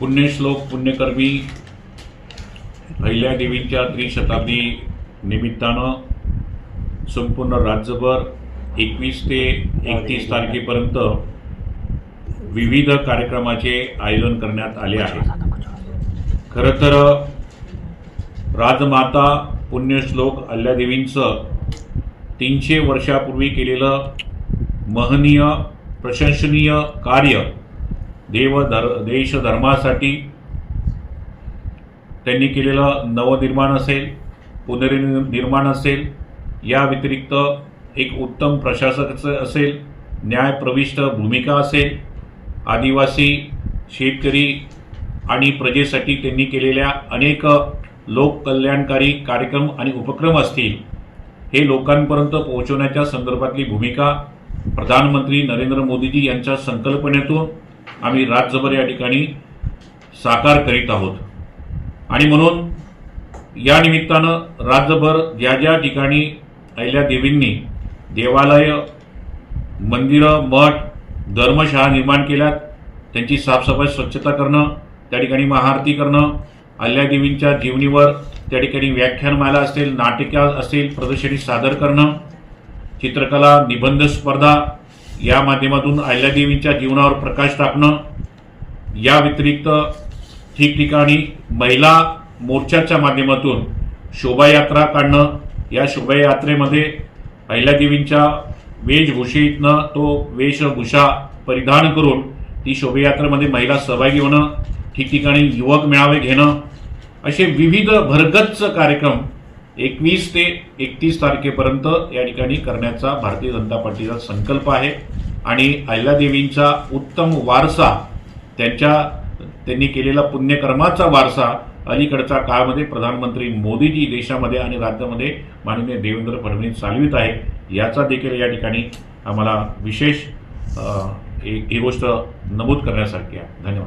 पुण्यश्लोक पुण्यकर्मी अहिल्यादेवींच्या त्रिशताब्दी निमित्तानं संपूर्ण राज्यभर एकवीस ते एकतीस तारखेपर्यंत विविध कार्यक्रमाचे आयोजन करण्यात आले आहे. खरं तर राजमाता पुण्यश्लोक अहिल्यादेवींचं तीनशे वर्षापूर्वी केलेलं महनीय प्रशंसनीय कार्य देव धर देश धर्मासाठी त्यांनी केलेलं नवनिर्माण असेल पुनर्निर्माण असेल या व्यतिरिक्त एक उत्तम प्रशासकाचं असेल न्यायप्रविष्ट भूमिका असेल आदिवासी शेतकरी आणि प्रजेसाठी त्यांनी केलेल्या अनेक लोककल्याणकारी कार्यक्रम आणि उपक्रम असतील हे लोकांपर्यंत पोहोचवण्याच्या संदर्भातली भूमिका प्रधानमंत्री नरेंद्र मोदीजी यांच्या संकल्पनेतून आम्ही राज्यभर या ठिकाणी साकार करीत आहोत. आणि म्हणून या निमित्तानं राज्यभर ज्या ज्या ठिकाणी अहिल्यादेवींनी देवालय मंदिरं मठ धर्मशाळा निर्माण केल्यात त्यांची साफसफाई स्वच्छता करणं त्या ठिकाणी महाआरती करणं अहिल्यादेवींच्या जीवनीवर त्या ठिकाणी व्याख्यानमाला असेल नाटिका असेल प्रदर्शनी सादर करणं चित्रकला निबंध स्पर्धा या माध्यमातून अहिल्यादेवींच्या जीवनावर प्रकाश टाकणं या व्यतिरिक्त ठिकठिकाणी महिला मोर्चाच्या माध्यमातून शोभायात्रा काढणं या शोभायात्रेमध्ये अहिल्यादेवींच्या वेशभूषेतनं तो वेशभूषा परिधान करून ती शोभायात्रेमध्ये महिला सहभागी होणं ठिकठिकाणी युवक मेळावे घेणं असे विविध भरगच्च कार्यक्रम एकवीस ते एकतीस तारखेपर्यंत या ठिकाणी करण्याचा भारतीय जनता पार्टीचा संकल्प आहे. आणि अहिल्यादेवींचा उत्तम वारसा त्यांच्या त्यांनी केलेला पुण्यकर्माचा वारसा अलीकडच्या काळामध्ये प्रधानमंत्री मोदीजी देशामध्ये आणि राज्यामध्ये माननीय देवेंद्र फडणवीस चालवित आहे. याचा देखील या ठिकाणी आम्हाला विशेष ही गोष्ट नमूद करण्यासारखी आहे. धन्यवाद.